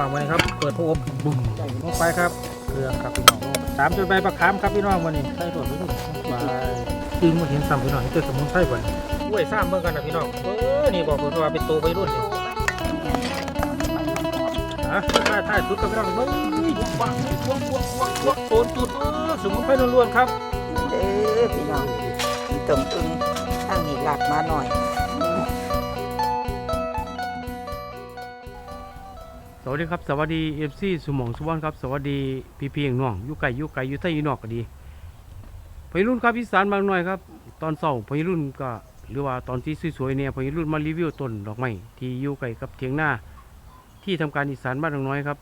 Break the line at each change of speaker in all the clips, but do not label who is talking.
น้องวันนี้ครับ เปิดพระอบบุ้มลงไปครับเกลือครับพี่น้องสามจุดใบประคามครับพี่น้องวันนี้ใส่ถั่วพี่น้องไปตึงมาเห็นซ้ำพี่น้องเห็นแต่สมุนไพรบ่นกล้วยซ้ำเบิ่งกันนะพี่น้องเออนี่บอกเลยว่าเป็นตัวไปรุ่นนี่ฮะถ้าถ่ายสุดกับพี่น้องเบิ่งวังวังวังวังวงโซนจุดเออสมุนไพรล้วนๆครับ
เด้อพี่น้องมีเติมตึงทางนี้หลักมาหน่อย
วัสดีครับสวัสดีเอฟซีสมองสุวรรณครับสวัสดีพี่พี่น้องอยู่ไกลอยู่ไกลอยู่ใต้ยู่นอกก็ดีพยรุ่นครับอีสานบางหน่อยครับตอนเช้าพยรุ่นก็หรือว่าตอนที่สวยๆเนี่ยพยรุ่นมารีวิวต้นดอกไม้ที่อยู่ไกลกับเทียงหน้า ที่ทำการอีสานบ้านน้อยครับ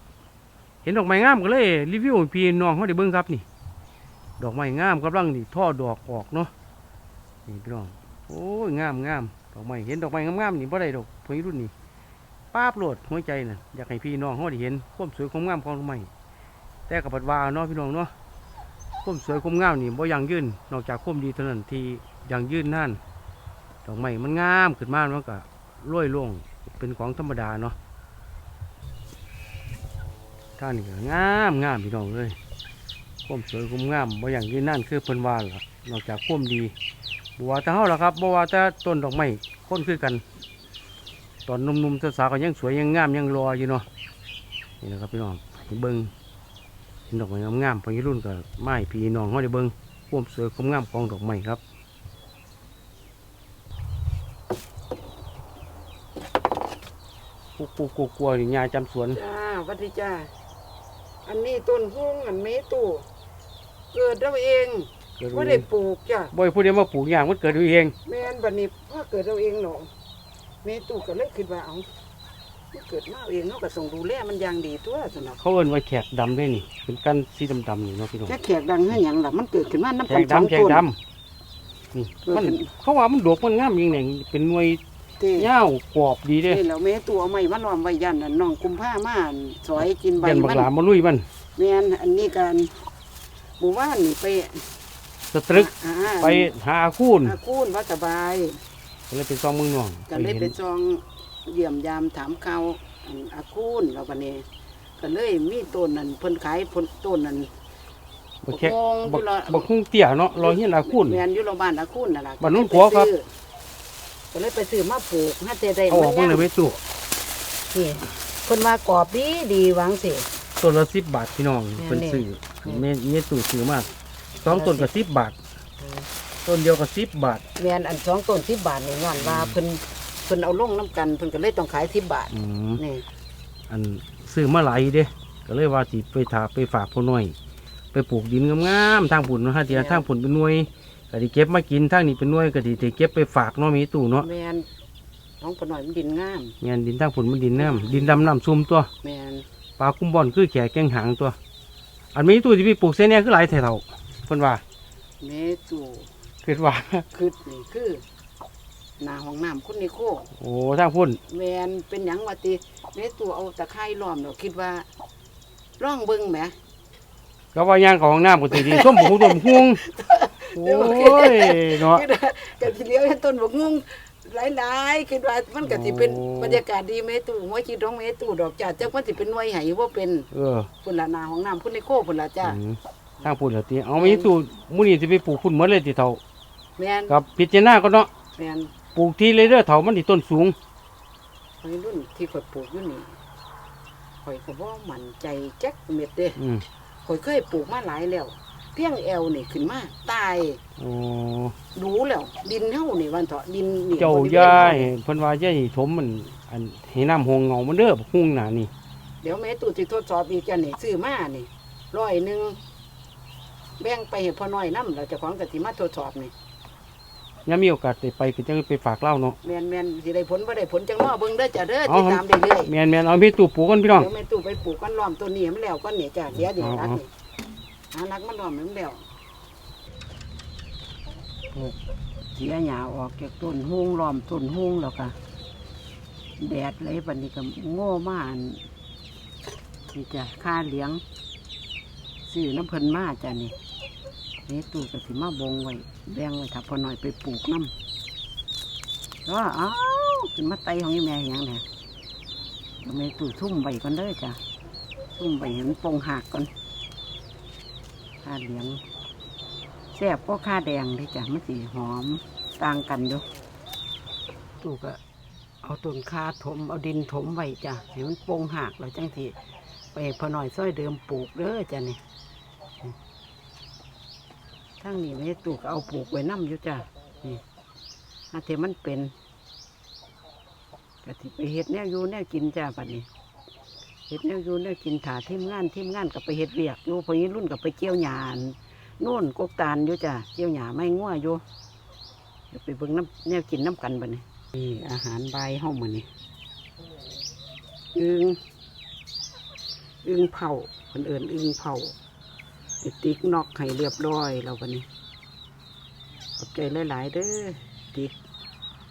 เห็นดอกไม้งามก็เลยรีวิวพี่น้องเขาได้เบิ่งครับนี่ ดอกไม้งามกำลังนี่ท่อดอกออกเนาะนี่พี่น้องโอ้ยงามงามดอกไม้เห็นดอกไม้งามๆนี่บ่ได้ดอกพยรุ่นนี่ ป้าบโหลดหัวใจน่ะอยากให้พี่น้องเขาได้เห็นความสวยความงามของดอกไม้แต่กับปัดวาเนาะพี่น้องเนาะความสวยความงามนี่บ่ยังยืนนอกจากความดีเท่านั้นที่ยังยืนนั่นดอกไม้มันงามขึ้นมามันก็ร่วยล่งเป็นของธรรมดาเนาะท่านนี่ก็งามงามพี่น้องเลยความสวยความงามบ่ยังยืนนั่นคือเพิ่นว่าล่ะนอกจากความดีบ่ว่าแต่เฮาล่ะครับบ่ว่าแต่ต้นดอกไม้คนคือกัน ตอนนุ่มๆสาวๆก็ยังสวยยังงามยังรออยู่เนาะนี่นะครับพี่น้องเบิ้งเห็นดอกไม้งามๆพอรุ่นก็ไม้พี่น้องเขาได้เบิ้งความสวยความงามของดอกไม้ครับกูกูกูกลัวนี่ยาจำสวน
จ้าวัดดีจ้าอันนี้ต้นหุ้งอันเมตู่เกิดเราเอง
เกิด
ว่าได้ปลูกจ้ะ
บ่อยผู้เดียวมาปลูกอย่างมันเกิดเอง
แม่นบัดนี้พ่อเกิดเราเองหนอ มตู่ก็เลยคิดว่าเอามันเกิดมาเองเนาะก็ส่งดูแลมันอย่างดีตัวสนอก
เขาเอิ้นว่าแขกดำด้วยนี่เป็นกันสีดำๆนี่เนาะพี่น้อง
แค่แขกดังให้หยังล่ะมันเกิดขึ้นมาน้ำ
แข
กัน
ก
สอง
ดำแขก
ต้น
ดำนี่มัน
เกิดขึ้น
เขาว่ามันดกมันงามยิงเนี่ยเป็นหน่วย
เต้
ยาวกรอบดีเด้
นี่แล้วเมตู่เอาไม้มาล้อมไว้ยันน่ะน้องกุมผ้ามาสอยกินใบ
เดินบั
มั
ก
น
หลามาลุยมัน
แม่นอันนี้กันหมู่บ้านนี่ไป
สตรึก
อ่า
ไปหาคูน
อาคูนว่าสบาย
ก็เลยเป็นซองเมืองน่อง
ก็เลยไปจองเยี่ยมยามถามข่าวอันอาคูนเราบัดนี้ก็เลยมีต้นนั้นเพิ่นขายผลต้นนั้น
บักแค่
โอ้โห
บัก
ที่เรา
บักคุ้งเตี้ยเนาะรอยเฮียนอาคูน
แม่นอยู่โรงพยาบาลอาคูนนั่นล่ะ
บ้านโน้นขัวครับ
ก็เลยไปซื้อมาปลูกให้แต่ได้
เอาออกมา
มัน
เลยไม่ตู้
นี่เพิ่นว่ากรอบดีดีหวังสิ
ต้นละสิบบาทพี่น้อง
แม่น
เป็นซื้อ
นี่
เมเมตู้ซื้อมากสองต้นก็สิบบาท ต้นเดียวก็สิบบาท
แม่นอันสองต้น10บาทนี่ย้อนว่าเพิ่นเพิ่นเอาลงน้ำกันเพิ่นก็เลยต้องขาย10บาท
อืม
นี่
อันซื้อมาหลายเด้ก็เลยว่าสิไปถาไปฝากพ่อน้อย ไปปลูกดินงามๆทางผุนเนาะฮะเดียวทางผุนเป็นหน่วยก็ไดีเก็บมากินทางนี้เป็นหน่วยก็ไดีเก็บไปฝากเนาะมีตู้เนาะ
แม่นน้องปนหน่อยมันดินงาม
เงี้ยดินทางผุนมันดินน้ำดินดำน้ำซุ่มตัว
แม่น
ปลาคุ้มบอลคือแขกแกงหางตัว อันมีตู้ที่พี่ปลูกเส้นเนี้ยคือหลายแถวๆเพิ่นว่า
เมจู
คิดว่า
คือนี่คือหน้าห้องน้ำคุณนิโค
โอ้ทางพุ่น
แมนเป็นหยังวะติเมตูเอาตะไคร้ล้อมเนาะคิดว่าร่องเบิ่งแหม
ก็ว่าย่างของน้ำก็ตีดีส้มผูต้มหุ้งโอ้ยเนาะ
คิดว่าก็สิเลี้ยวเห็นต้นบกงุ้งหลายๆคิดว่ามันก็สิเป็น
โอ้
บรรยากาศดีเมตูหัวคิดร้องเมตูดอกจ้าจักมันสิเป็นหน่วยไหบ่เป็น
เออ
พุ่นละหน้าห้องน้ำคุณนิโคพุ่นละจ้า
อืมทางพุ่นเหรอตีเอามีตู้มื้อนี้สิไปปลูกพุ่นหมดเลยติเฒ่า
แม่น
กับพิจารณาก็เนาะ
แม่น
ปลูกที่เลยเด้อเฒ่ามันสิต้นสูง
วัยรุ่นที่ข่อยปลูกอยู่นี่ข่อยก็บ่มั่นใจจักเม็ดเด้
อืม
ข่อยเคยปลูกมาหลายแล้ว เพียงแอวนี่ขึ้นมาตาย
โอ้
ดูแล้ว ดินเฮานี่วันเถาะดินนี่
เจ้า
บริวณ
ย่าย
เฮนี่
เพิ่นว่าย่ายถมมันอันให้น้ำหงเงามันเด้อบักหุ้งหน้านี่
เดี๋ยวแม่ตู่สิทดสอบอีกจ้ะนี่ซื้อมานี่ร้อยหนึงแบ่งไปให้พ่อน้อยนำแล้วเจ้าของก็สิมาทดสอบนี่
ยามมีโอกาสได้ไปก็จังไปฝากเล่าเนาะ
แม่นแม่นสิได้ผลบ่ได้ผลจังรอเบิ่งเด้อจ้ะเด้อ
เอา
ติดตามเรื่อย
แม่นๆเอามีตู้ปลูกกันพี่น้อง
ๆเดี๋ยวแม่ตู่ไปปลูกกันล้อมต้นนี้ให้มันแล้วก่อนนี่จ้ะเดี๋ยวนี่
เอา
รัก
เอา
นี่หานักมันล้อมให้มันแล้วเสียหญ้าออกจากต้นฮวงล้อมต้นฮวงแล้วก็แดดเลยบัดนี้ก็โง่มาอันนี่จ้ะค่าเลี้ยงซื้อน้ำเพิ่นมาจ้ะนี่ นี่ตู่ก็สิมาบงไว้แบ่งไว้ถ้าพอหน่อยไปปลูกน้ำก็เอ้าวขึ้นมาไตของยี่แม่หยังเนี่ยดี๋ยวแม่ตู่ซุ่มใบก่อนเด้อจ้ะซุ่มใบเห็นปงหักก่อนข้าเหลียงแซ่บก็ข้าแดงเลยจ้ะมันสีหอมต่างกันอยู่ตู่ก็เอาต้นข้าถมเอาดินถมไว้จ้ะเห็นมันปงหักแล้วจังทีไปพอหน่อยซ้อยเดิมปลูกเด้อจ้ะเนี่ย ทั้งนี้แม่ตู่ก็เอาปลูกไว้น้ำอยู่จ้ะนี่อาเทมันเป็นก็สิไปเฮ็ดแนวอยู่แนวกินจ้าบัดนี้เฮ็ดแนวอยู่แนวกินถาทีมงานทีมงานก็ไปเฮ็ดเวียกอยู่พอนี้รุ่นก็ไปเกี่ยวหญ้าโน่นกกตาลอยู่จ้าเกี่ยวหญ้าไม่งัวอยู่เดี๋ยวไปเบิ่งน้ำแนวกินน้ำกันบัดนี้นี่อาหารใบายเฮามื้อนี้อึงอึงเผาคนอื่นอึงเผา ติ๊กนอกให้เรียบร้อยแล้วบัดนี้ขอบใจหลาย ๆ เด้อติ๊ก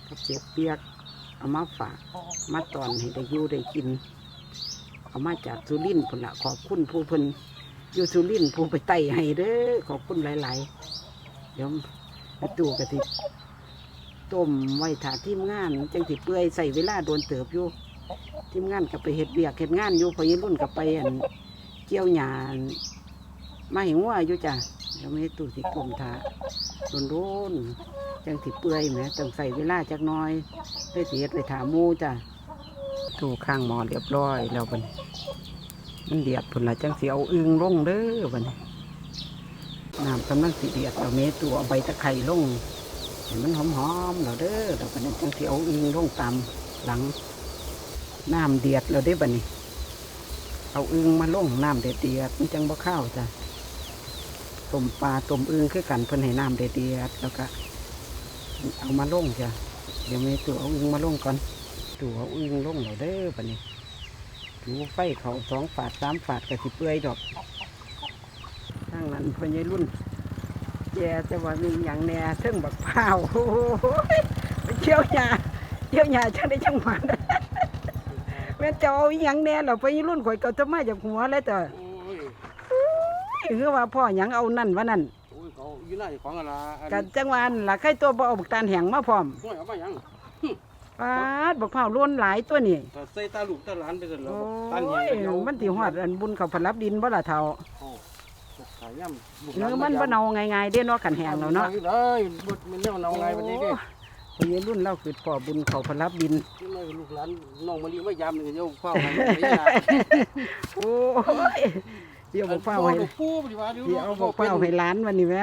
กับเจ็บเปียก เอามาฝากมาตอนให้ได้อยู่ได้กิน เอามาจากสุรินทร์พุ่นละขอบคุณผู้เพิ่นอยู่สุรินทร์ผู้ไปไต่ให้เด้อขอบคุณหลาย ๆ เดี๋ยวไปตู่กะทิต้มไว้ถาทีมงานจังสิเปื่อยใส่เวลาโดนเติบอยู่ทีมงานกับไปเฮ็ดเบียกเฮ็ดงานอยู่พอยรุ่นกับไปอันเกี่ยวหญ้าน มาเห็นว่าอยู่จ้ะเดี๋ยวไม่ให้ตู่สิต้มถาโดนโดนจังสิเปื่อยแหมต้องใส่เวลาจักน้อยได้เสียไปถามมูจ้ะถูข้างหมอเรียบร้อยแล้วบันมันเดียดผลละจังสีเอาอึงลงเด้อบันน้ำกำลังสีเดียดเราเมตัวเอาใบตะไคร้ลงให้มันหอมๆเราเด้อเราบันจังสีเอาอึงลงตามหลังน้ำเดียดเราได้บัดนี้เอาอึงมาลงน้ำเดียดเดียดมันจังบ่ข้าวจ้ะ ต้มปลาต้มอึงคือกันเพิ่นให้น้ำเดียดแล้วก็ เอามาลงจ้ะเดี๋ยวมีตัวเอาอึงมาลงก่อนตัวเอาอึงลงแล้วเด้อปะนี้ดูไฟเขาสองฝาดสามฝาดกะสิเปื่อยดอกทางนั้นพญายรุ่นแย่จะว่ามีอย่างแน่เทิงบักพร้าวโอ้โหไปเชี่ยวยาเชี่ยวยาจังได้จังหวะแม่เจ้าเอาอย่างแน่เราพญายรุ่นข่อยเก็จะมาจากหัวเลยแต่ คือว่าพ่อหยังเอานั่นว่านั่น
โอ้ยเขาอยู่หน้าเจ้าของอะไรอัน
กันจังหวะนั่นล่ะใครตัวบ่เอาบักตาลแห้งมาพร้อม
ห้วยเอามาหยัง
ปาดบักพร้าวล้วนหลายตัวนี่
แต่ใส่ตาลูกตาหลานไปเสร็จแล้
โอ
วตันเหี้ย
ย
งเดียว
มันสิฮอดอันบุญเขาพลับดินบ่ล่ะเท่า
โอ้ขายย่ำลูกหล
เนื้อมันบ่เนาง่ายๆเด้เนาะขันแหงแล้วเนาะ
เอ้ยบดมันเน่าเนาไงวันนี้เด้
โอ้ยรุ่นเราคือพ่อบุญเขาพลับดิน
ที่ไม่ลูกหลานน้องมะลิมายำนี่เดี๋ยวเฝ้าให้ไม่ยา
โอ้ย เดี๋ยวบอกเฝ้าให้
ลูกปูปฏิวัติ
เดี๋ยวเอาบอกเฝ้าให้ร้านวันนี้แหม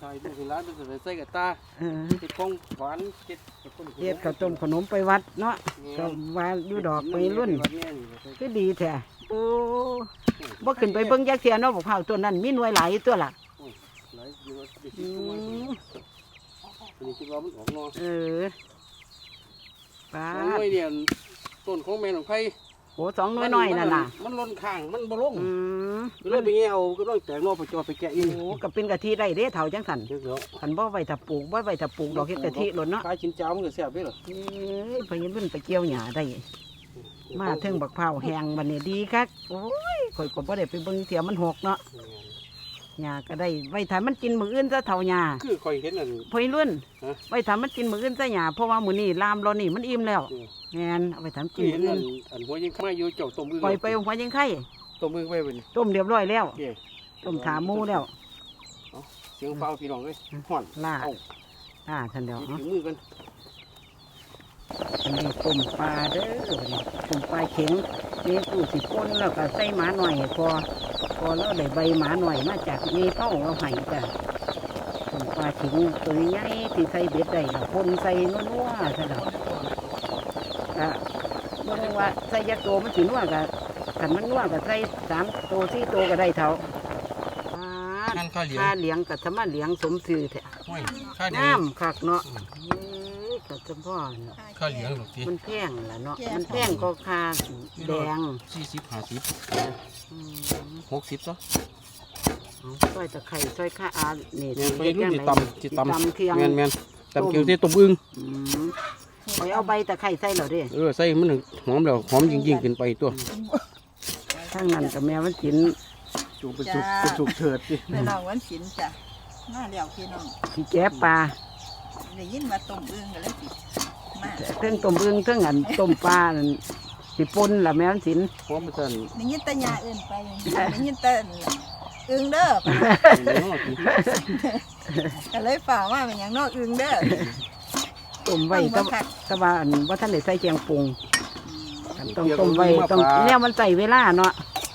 ใช่ลูกหลานเป็นใส่กับตา
เออ
เห็ดของหวานเห็ดกับคน
เฮ็ดข้าวต้มขนมไปวัดเนาะก็ว่าอยู่ดอกไปรุ่นคือดีแท้โอ้บ่ขึ้นไปเบิ่งยักเสียเนาะบอกเผาตัวนั้นมีหน่วยหลายตัวล่ะ
หลายอยู่ว่าเด็ก
อื
ที่ตัวมัน
ม
นี่คิดว่ามันออกนอ
เออป้า
สองหน่วยเนี่ยต้นของแม่หลวงไผ่
โอ้สองหน่วยน้อยนั่นน่ะ
มันล้นข้างมันบ่ลง
อืม
ก็เลยไปเงี้ยเอาก็ต้องแตกนอไปจอไปแกะอีก
โอ้ก็เป็นกะทิได้เด้เท่าจังสัน
เดี๋ยวเดี๋ยว
ขันบ่ไว้ถ้าปลูกบ่ไว้ถ้าปลูกดอกเฮ็ดกะทิหล่นเนาะ
ขายชิ้นเจ้ามันก็แซ่บด้วยเหรอ
เอ้ยพยินรุ่นไปเกี่ยวหญ้าได้ มาถึงบักพร้าวแห้งบัดนี้ดีคักโอ้ยข่อยก็บ่ได้ไปเบิ่งเสียมันหกเนาะ หญ้าก็ได้ไว้ถ้ามันกินมื้ออื่นซะเท่าหญ้า
คือคอยเห็นนั่น
พยินรุ่น
ฮะ
ไว้ถ้ามันกินมื้ออื่นซะหญ้าเพราะว่ามื้อนี้ลามเรานี่มันอิ่มแล้ว
เออ
แม่นเอาไปทำ
คื
กิ
อนเห็น
มื้อ
นั่
อื่
น
น
อันหัวยังข้าอยู่เจ้าต้มมือ
ปล่อยไปหัวยังไข่
ต้มมือไปเป็น
ต้มเรียบร้อยแล้ว
เย่
ต้มขาหมูแล้ว
เสียงฟ้าพี่น้องเลยห่อน
ล่า
เอา
อ่าท่านเดียว
ถึ
เนาะ
งมือกัน
อันนี้ต้มปลาเด้อบัดนี้ต้มปลาเข็งนี่ตู้สิป่นแล้วก็ใส่หมาหน่อยให้พอ พอแล้วได้ใบหมาหน่อยมาจากนี่เต้าเราให้จ้ะต้มปลาเข็งตัวใหญ่ที่ใส่เบ็ดได้ละพ่นใส่นัวๆซะแล้วก็บ่รู้ว่าใส่ยักษ์โตมันสินัวก็กันมันนัวก็ใส่สามโตสี่โตก็ได้เท่าปลา
นั่นข้าเหลียง
ค่าเลี้ยงกับสมาเลี้ยงสมซื่อแท้
ห้อยข้าเดีย
น้ำคักเนาะ เอ้ยกับจำพ่อเนาะ
ข้าเหลียงหรอกที
มันแพงแหละเนาะมันแพงก็คาแดง
สี่สิบห้าสิบ
อืม
หกสิบซะ
เอาซอยตะไคร้ซอยข้าอานี่
แม่นไปรุ่นจิตำจิตำ
ตำเคียง
แม่นแม่นตำเกี๊ยวที่ต้มอึ่ง
อืมไปเอาใบตะไคร้ใส่เหรอเด้
เออใส่มันถึงหอมแล้วหอมยิ่งยิ่งๆขึ้นไปตัว
ทั้งนั้นกับแม่มันกิน
จุกเป็นจุกเป็นจุกเถิดสิ
ไปลองวันศิลป์จ้ะมาแล้วพี่น้อง
ขี้แก้ปลา
ได้ยินว่าต้มอึ่งกันแล้วสิมา
เทิงต้มอึ่งเทิงอันต้มปลานั่นสิปนล่ะแม่นสิน
พร้อมสั่น
ได้ยินแต่ยาอื่นไปได้ยินแต่อึงเด้อก็เลยฝ่ากว่าเป็นอย่างนอกอึงเด้อ
ต้มไว้
ต้
ก็
องบ่คัก
ก็ว่าอันว่าท่านได้ใส่เคียงปรุงต้องต้มไว้ต้องเนี่ยมันใส่เวลาเนาะ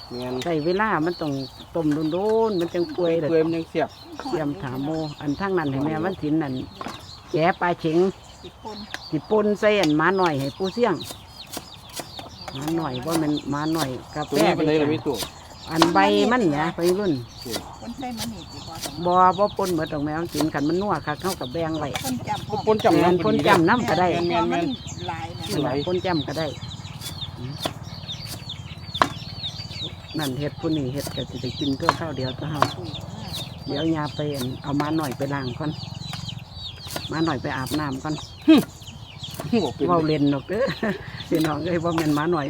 แม่น
ใส่เวลามันต้องต้มโดนๆมันจังเปื่อย
เปื่อยมันยังเสียบ
เตรียมถามโมอันทั้งนั้นให้แม่วันสินนั่น แกะปลาเข็ง
สิบคน
สิปนใส่อันหมาหน่อยให้ปูเสี่ยงหมาหน่อยว่ามันหมาหน่อยกาแฟ
ตัวนี้เป็นไรล่ะมีตัว
อันใบมันเนี่ยไปรุ่น
คนใส่มันนี่สิบ่ต้อง
บ่บ่ปนเหมือนดอกแมวสินกันมันนัวคักเข้ากับแบงไว้
คนจำพ่อ
ปนจำ
แม่น
น้ำ
ปนจำน้ำก็ได้
แม่นแม่น
หลายนะ
แม่น
หลายคนจำก็ได้อืมนั่นเฮ็ดผู้นี้เฮ็ดก็สิได้กินเพื่อข้าวเดียวก็เฮาเดี๋ยวยาไปอั่นเอามาหน่อยไปล้างก่อน มาหน่อยไปอาบน้ำก่อน
บอกเป็น
เว้าเล่นดอกเด้อพี่น้องเอ้ยว่าแม่นหมาหน่อย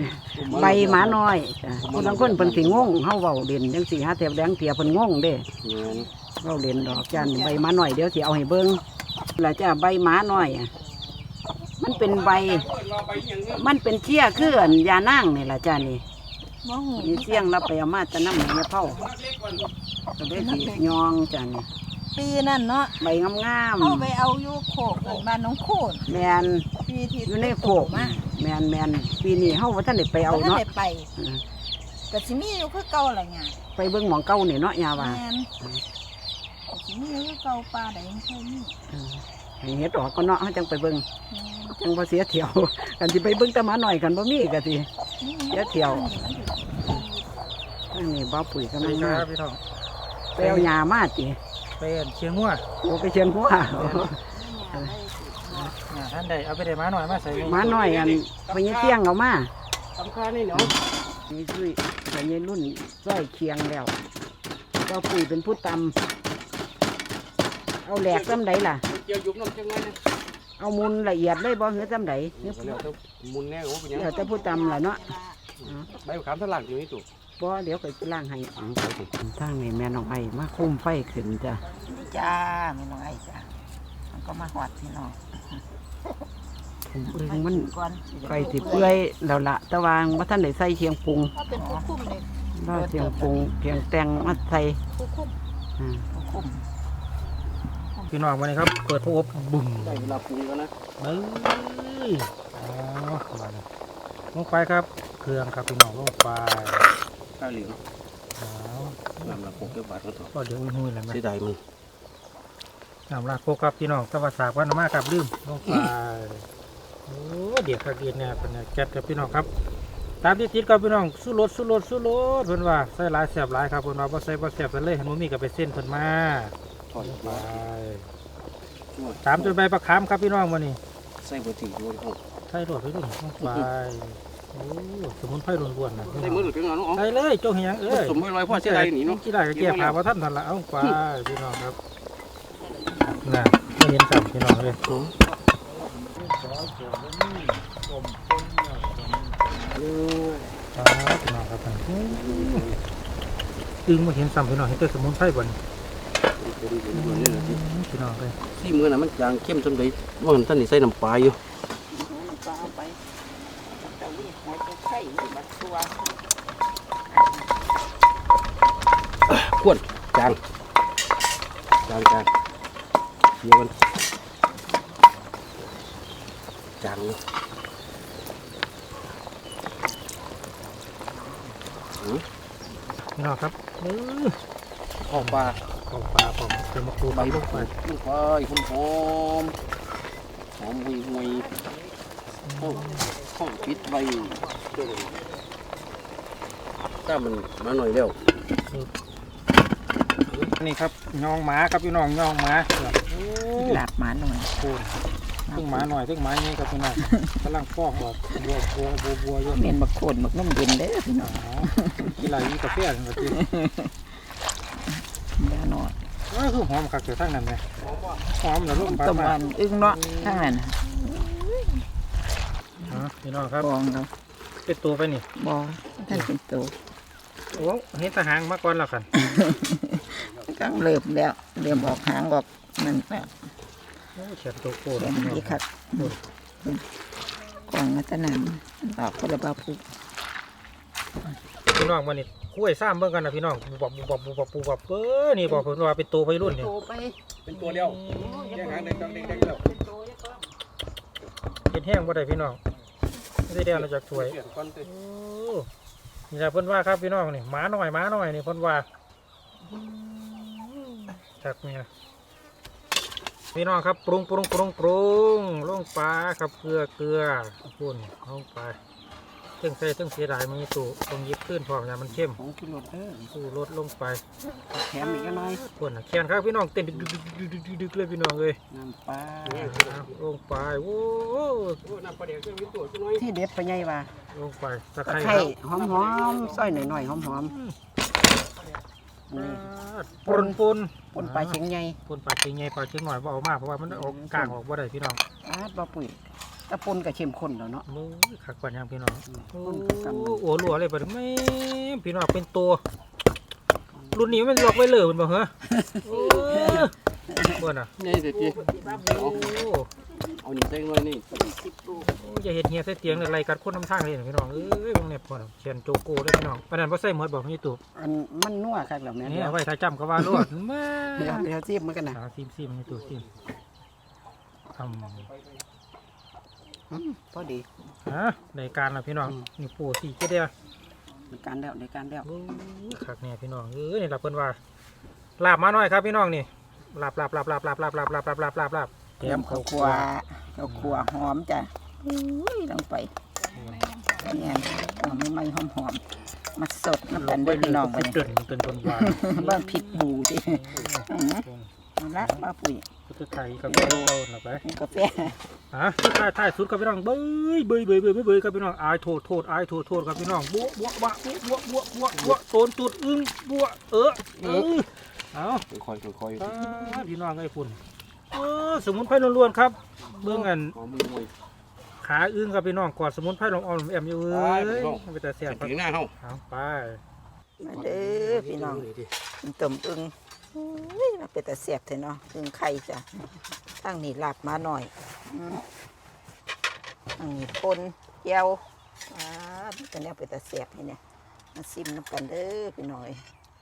ใบหมาน้อยจ้ะคนบางคนเพิ่นสิงงเฮาเว้าเล่นจังสี่หาแถวแดงเตียเพิ่นงงเด้
แม่น
เว้าเล่นดอกจันใบหมาน้อยเดี๋ยวสิเอาให้เบิ่งแล้วจ้ะใบหมาน้อยอะมันเป็นใบ มันเป็นเชี่ยคืออันยานางนี่ล่ะจ้านี่
บ่หู
มีเสียงรับไปเอามาแตะน้ำในเผาก็ได้สิยองจ้ะนี่
ปีนั่นเนาะ
ใบงาม
เอาไปเอาอยู่โคกเอิ้นบ้านน้องโคน
ๆแมน
ปีที่
อยู่ในโขก
มา
แมนแมนปีนี้เฮาว่าท่านได้ไปเอา
บ่ทัน
เนาะ
ได้ไป
อืม
ก็สิมีอยู่คือเก่าล่ะหยัง
ไปเบิ่งหมองเก่านี่เนาะยาว่า
แม่นก็สิมีอยู่คือเก่าปลาใดยังเคยมี
อืมให้เฮ็ดออกก็เนาะเฮาจังไปเบิ่ง
แม่น
จังบ่เสียเที่ยว กันสิไปเบิ่งแตะมาหน่อยกันบ่มีก็สิเดี๋ยวเที่ยวทางนี้บ่ปุ๋ยกำ
ไป
ลัง
ค
มา
รับพี่น้อง
ไปเอาหญ้ามาติ
ไปอันเชียงหัว
โอ้ไปเชียงหัว
อ่าท่านใดเอาไปได้มาหน่อยมาใส่
หมาน้อยอันไปยังเที่ยงเอามา
สำคัญนี่เนาะ
นี่ซุยไปยังรุ่นซ้อยเคียงแล้วเจ้าปุ๋ยเป็นผู้ตำเอาแหลกซ้ำใดล่ะ
เกี่ยวยุบน้ำจังไงนะ
เอามุนละเอียดเลยบ่เหือซ้ำใดเหือ
แล้วแต่มุนแน่โอ้เป็นยัง
เดี๋ยวแต่ผู้ตำล่ะเนาะ
ใบขามทะลักอยู่นี่ตัว
บ่เดี๋ยวไปล้างให้อ๋อไปสิทางนี้แม่น้องไอ้มาคุมไฟขึ้นจ้ะ
จ้าไม่น้องไอ้จ้ามันก็มาหอดพี่น้อง
ผมเอิงมัน
ก่อน
ไก่สิเปื่อยแล้วล่ะแต่ว่าบ่ทันได้ใส่เชียงปรุง
ถ้าเป็นผู้คุมเลย
บ่เชียงปรุงเชียงแตงมาใส่
ผู้คุม
อ่า
ผู้คุม
พี่น้องวันนี้ครับ เปิดพวอบบุ้ม
ได้เวลาปรุงแล้วนะ
เอ้ยอ๋อมาเลยลงไปครับ เครื่องครับพี่น้องลงไป
ข้าวเหลือง
อ้าว
น้ำละหกเก็บบาทก็ต่อ
ก็เดี๋ยวหุ้ยๆเลยไหม
เสียดายมัน
น้ำลาดโคกครับพี่น้องตะวันสากวันมาครับลืมลงไปโอ้เดี๋ยวครับเดียนเนี่ยเป็นเนี่ยจัดครับพี่น้องครับ ตามที่ติดกับพี่น้องสู้รถสู้รถสู้รถเพิ่นว่าใส่หลายแสบหลายครับเพิ่นว่าบ่ใส่บ่แสบซะเลยหันบ่มีก็ไปเส้นเพิ่นมา
ทอด
ไป
มา
ตามจนใบประคามครับพี่น้องมื้อนี้
ใส่บะหมี่ด้วยห้อง
ใส่รถไปรุ่นลงไป โอ้สมุนไพรล้วนๆนะพี่
ใส่
น้อง
มือหรือเป็นไงน้องอ๋อ
ใส่เลยโจงเฮียงเอ้ย
สมมติไว้พ่อเสียดายหนีเนาะ
กี่ได้ก็แก้ผ้าบ่ทันทันละเอาไปพี่น้องครับน่ะไม่เห็นซ้ํพี่น้องเลยครับพี่น้องครับตึงมาเห็นซ้ำพี่น้องเห็นแต่สมุนไพรบ่นี่พี่น้องเลย
ที่มือน่ะมันจางเข้มจนได้ว่าท่านนี่ใส่น้ำปลาอยู่
ปลาไปแต่วิ่งหัวจะไข่ บัดตัว
ขวดจางจางจางเดี๋ยวกันจางเนาะ
พี่น้องครับเออ
ข้าวปลา
ของปลาของเป็นมะกรูด
ใบ
ใบ
ลู
ลู
ก
ก
ไป
ไป
ลูกไปคุณหอมหอมหุยหุยห้องห้องปิดใบ ถ้ามันมาหน่อยเร็ว
นี่ครับยองหมาครับพี่น้องยองหมา
หลับหมาหน่อย
คูณซึ่งหมาหน่อยซึ่งหมาใหญ่ครับพี่น้องกำลังฟอกออกบัวบัวบัวบัวอยู่
เมียนบักโคนบักนุ่มเย็นเด้อพี่น้
อ๋
อ
องกีฬาอีกาแฟกันก็จริง
แม่นอน
เออคือหอมคักเกิดทั้งนั้นเลยหอมแล้วลูกปลา
ต้ม
มา
วันอึ้งเนาะทั้งนั้น
พี่น้องครับ
บองเนาะ
เป็นตัวไปนี่
บองท่านเป็นตัว
โอ้เห็นทหารมาก่อนแล้วกัน
กังเริ่มแล้วเริ่มออกหางออกนั่นแล้ว
โอ้เฉียดตัวโคตร
เขียนดีคักก็
องมาตะนามออกคนละบาปุก
พี่น้องวันนี้คุ้ยซ้ำเบิ่งกันนะพี่น้องบุบบุบบุบบุบบุบบุบเออนี่บอกเพิ่นว่าเป็นตัววัยรุ่นนี่
โตไป
เป็นตัวเดียวแยกหางเด็กเด็กเด็กแล้ว
โตยังก็
เห็นแห้งบ่ได้พี่น้อง สีแดงเดียวมาจากถ้วย
เปลี่ยนก้อนเต็ม
โอ้นี่แหละเพิ่นว่าครับพี่น้องนี่หมาหน่อยหมาหน่อยนี่เพิ่นว่าจากเนี่ยพี่น้องครับปรุงปรุงปรุงปรุงลงปลาครับเกลือเกลือพุ่นลงไป เครื่องใส่เครื่องเสียดายมันมีตู้ตรงยิบขึ้นพร้อมอย่ามันเข้ม
ของกิโลเด้อ
ตู้ลดลงไป
แถมอีกหน่อย
พุ่นน่ะแขนครับพี่น้องเต้นดึกดึกดึกดึกดึกดึกเลยพี่น้องเลย
น้ำปลา
ลงไปโอ้
โอ้น้ำปลาเดี๋ยวจะมีตัวช่วย
ที่เด็ดไปใหญ่ว่า
ลงไปตะ
ตะ
ไคร้
ไค
ค
ร้
รับ
หอมๆซอยหน่อยๆหอมๆนี่
ปนปน
ปนปลาเชียงใหญ่
ปนปลาเชียงใหญ่ปลาเชียงหน่อยบ่เอามากเพราะว่ามันออกกลางออกบ่ได้พี่น้อง
อาดบ่ปุ๋ย ตะปนกับเข้มข้นแล้วเนาะ
โอ้ยขักกว่ายังพี่น้องโอ้
ปนกับกัน
โหรัวเลยบัดนี้แม่พี่น้องเป็นตัว รุ่นนี้มันล็อกไว้เลยมันบ่เหรอโอ้ยเบิ่นอะ
นี่เด็ดจี
โอ้
เอาหนีเส้นเลยนี่
โอ้ยอย่าเห็ดเหี้ยใส่เตียงเลยไล่กัดคนน้ำทางเลยนะพี่น้องเอ้ยมึงเนี่ยพ่อน่ะเขียนโจโก้เลยพี่น้องปานนั้นบ่ใส่หมดบอกพี่ตู่
อันมันนัวคักแล้วแม่
นี่
เดี๋ยว
เอาไว้ถ้าจำก็ว่าลวดแม่
เดี๋ยวเดี๋ยวจิ้มมันกันนะ
เอาซิมซิมนี่ตู่ซิมทำ
อืมพอดี
ฮะในการละพี่น้องนี่ปูสี่เจ็ดเดียว
ในการแล้วในการแล้ว
โอ้ยคักเนี่ยพี่น้องเอ้ยนี่ลาเพิ่นว่าลาบมาหน่อยครับพี่น้องนี่ลาบลาบลาบลาบลาบลาบลาบลาบลาบลาบลาบลาบแถม
ข้า
ข้าวว
คั่
คั่ว
วข้าวคั่วหอมจ้ะอุ้ยลงไปเนี่ยหอมไม่หอมหอมๆมาสดน้ำกันเด้วยพี่น้องไป
เดินเดินต้นหวาน
บ้านผิดบูดิ เอาละมาปุ๋ย
ก็ จะไทยกับเราเราไป
กาแฟ
ฮะถ่ายถ่ายสุดครับพี่น้องเบ้ยเบ้ยเบ้ยเบ้ยเบ้ยกับพี่น้องอายโทษโทษอายโทษโทษครับพี่น้องบัวบัวบัวบัวบัวบัวบัวโตนตุดอึ้งบัวเออเออเอา
คอยคอย
อ่าพี่น้องไอ้ฝุ่นเออสมุนไพรล้วนๆครับเบื้องอันขาอึ้งครับพี่น้องกอดสมุนไพรลงออมแอมอยู่เอ้ย
ไป
แต่เสียบ
ถึงหน้าเฮา
เอาไป
มาเด้อพี่น้องต้มอึ่ง อุ้ยมันเป็นแต่เสียบเถอะเนาะอึ่งไข่จ้ะตั้งนี่ลาบมาหน่อยอืมตั้งนี่ปนเจียวอ่ามันก็เนี่ยเป็นแต่เสียบนี่เนี่ยมาซิมน้ำกันเด้อพี่น้อย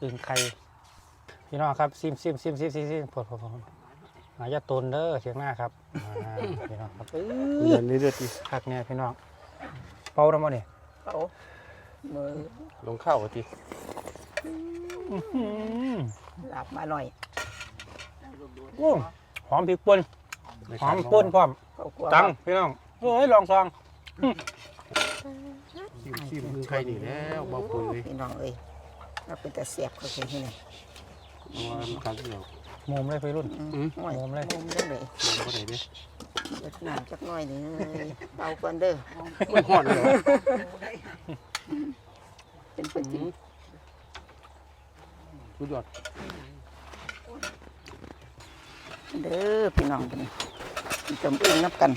อึ้งไข่พี่น้องครับซิมซิมซิมซิมซิมซิมปวดปวดปวดหายาตนเด้อเชียงหน้าครับอ่าพี่น้องครับเอ้
เดื
ย
อนนี้เดือดดี
คักเนี่ยพี่น้องเป่าแล้วมั้เนี่ย
เอามือ
ลงข้าวที
ลาบมาหน่อย
โอ้หอมพริกป่นหอมป่นพร้อม
เขากลัว
ตังพี่น้องเฮ้ยลองซอง
ชิมชิมมือใครนี่แล้วเบาปุ๋ยเลย
พี่น้องเอ้ยเราเป็นแต่เสียบเขาเป็นที่ไหน
มันคันเดียว
มุมเลยพี่รุ่น
อืม โอ้ย
มุมเลย
มุมได้เลย
มันก็ได้เด้
เด็ดน้ำจักหน่อยหนึงเบาก่อนเด้อ
มันหอดเลย
เป็นเป็นจริง
สุดยอด
เด้อพี่น้องกันจมอึ้งนับกัน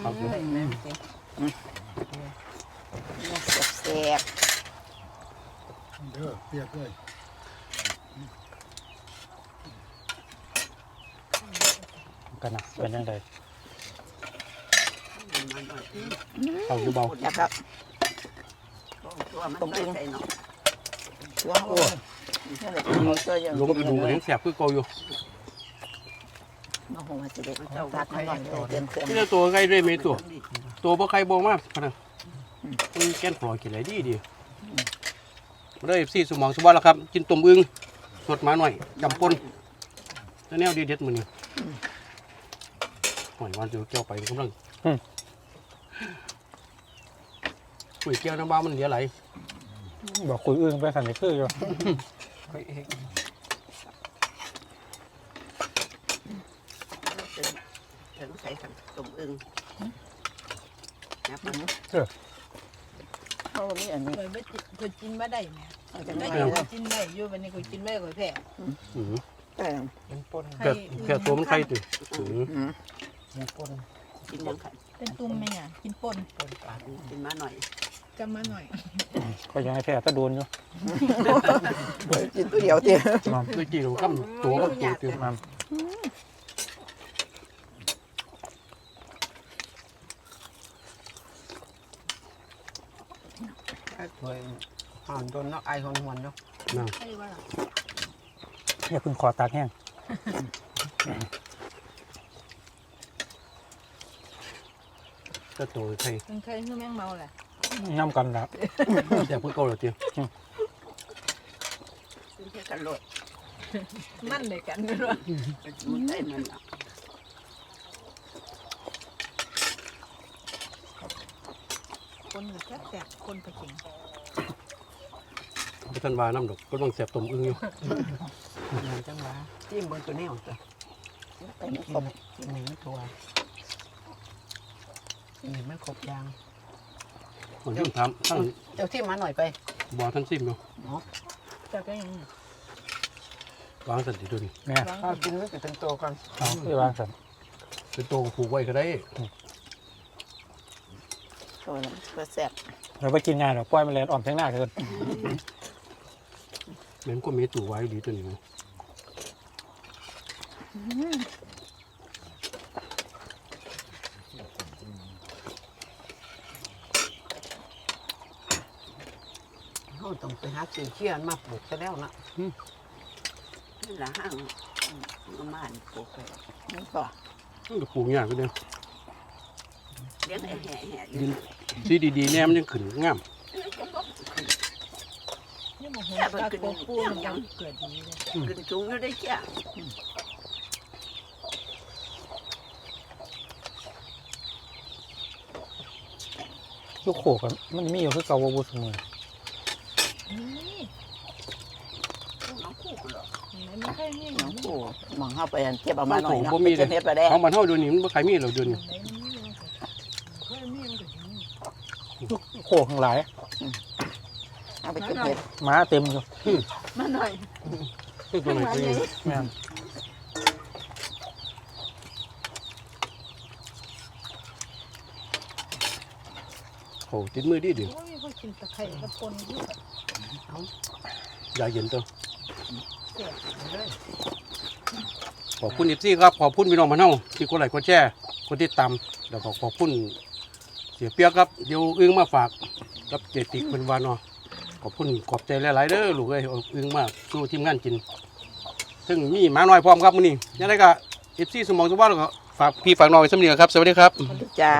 เอาสิ
เสียบ
เด้อเปียกเลย
กันนะเป็นยังไง
เอาอยู่เบา
ๆนะครับต้มอึ้งเชื่อโอ้ยนี่แหละเอาเชื่ออย่าง
ลงไปดูกันยังแสบคือเก่าอยู่
น้องคงมาจะเด็กตัดมาหน่อยเด้อเตรียมเครื่อง
นี่ตัวใครด้วยไหมตัว ตัวบ่ใครบ่มากพะนะมันแกนขอกินอะไรดีดีมาเลยสี่สมองสมบัติแล้วครับ กินต้มอึ่งสดมาหน่อยจำปนแล้วแนวดีเด็ดมือนี่หอยวันจะเกี่ยวไปกำลัง ปุ๋ยเกี่ยวน้ำบ้ามันเหลือไหล
บอกคุยอึ้งไปสั่นนิคืออยู่
ถึงใส่กันต้มอึ่งนะมันเขามีอันนี้
เคยไม่กินเคยกินมาได้ไหม
เอาจะ
ไม่กิน
เอา
เคยกินได้อยู่วันนี้เคยกินไม่เคยแพ้
แต่
เป็นปน
แค่แค่ตัวมันไข่ติอือ
เป็นปน
กินยังไง
เป็นตุ่มไหมเนี่ยกินป่น
กินมาหน่อย
จำมาหน่อย
ก็ยังให้แพ้ตะโดนอยู่
กินตัวเดียวเตี้ย
มา
ด้วยกี่เราข้ามตัวก็ตัวเตียว
มา
ถ้วยห่อนโดนเนาะไอหอนหวนเนาะ
ใช่ว่าล่ะ
อย่าเพึ่งขอตากแห้ง
ก็ตัวไทย
เป็นใครคือแมงเมาแหละ
ย่ำกันแล้ว
แต่เพิ่งเก่าเราเตียว
เป็นแค่กันโลด
มันเลยกันไม่รู้
มันได้มันล่ะ
คนอยู่แค่แตกคนไปเก่ง
พระท่านว่าน้ำดอกก็ต้องเสียบตมอึ้งอยู่
มันจังหวะจิ้มบนตัวแนวจ้ะไปไม่ครบกินหนึ่งตัวนี่มันครบยาง
คนที่ถามตั้ง
เจ้าที่มาหน่อยไป
บอท่านซิมอยู่
เนาะ
แต่ก็ยัง
วางสันติดุน
แม่
ข้าวกินไว้ก็เป็นตัวก่อน
เอาไปวางสัน
เป็นตัวผูกไว้ก็ได้
ตัวนั้นก็แซ่บ
เราไปกินงานหรอกปล่อยมันแลนอ่อมแทงหน้าเกิน
แม่นก็มีตู้ไว้ดีตัวนี้
เขาต้องไป หาซื้อเชี่ยนมาปลูกซะแล้วนะนี่ละห้างประมาณปลูกไปนี่ก็
มันก็ปลูกยากก็เด้อ
เลี้ยงแห่แห่
ดินสีดีๆแน่มันยังขึ้นงาม
นี่มันหัวตาโกปูมันยังเกิดดีเลย
ขึ้นสูงอยู่ได้เชี่ย
ลูกโขกอะมันมีอยู่คือเก่าบูเสมอ
นี่
น้องคู่เหรอ
มันไม่ค่อยมี
น้อง คู่มองเข้าไปอันเทียบเอามาหน่อยเนาะ
บ่มีเล
จะ
ย
เทียบไปได้
ของมันเท่าเดี๋ยวนี้มันบ่ขายมีแล้วเดี๋ยวนี้
ค่อยมีมันก็มี
ลูกโขกทั้งหลาย
เอาไปเก็บเห็ด
หม้าเต็มอยู่
มาหน่อย
คือตัวไหนตัวนี้
แม่น
โอ้ติดมือดีดิ
ว่ามีคนกินตะไคร้กับปนอยู่
ยาเย็นตัว
เสีย
ข อบคุณอีซี่ครับขอบคุณพี่น้องมันเฮาที่คนไหลคนแช่คนที่ตามแล้วก็ขอบคุณเสียเปียกครับเดี๋ยวอึ้งมาฝากกับเจติกเป็นวานเนาะขอบคุณขอบใจหลายๆเด้อลูกเอ้ยเอาอึ้งมาสู้ทีมงานกิน ซึ่งมีหมาน้อยพร้อมครับมื้อนี้ยังไงก็เอฟซี่สมองสมบัติก็ฝากพี่ฝากน้องไว้สำเนียงครับสวัสดีครับ
จ้า